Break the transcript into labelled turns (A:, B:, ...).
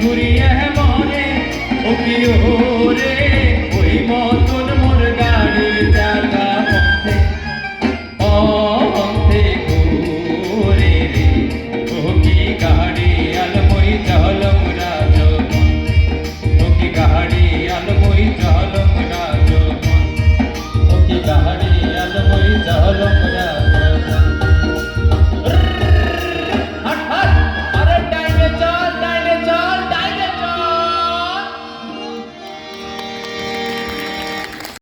A: ঘুরিয়ে মনে ও প্রিয় রে ওই মন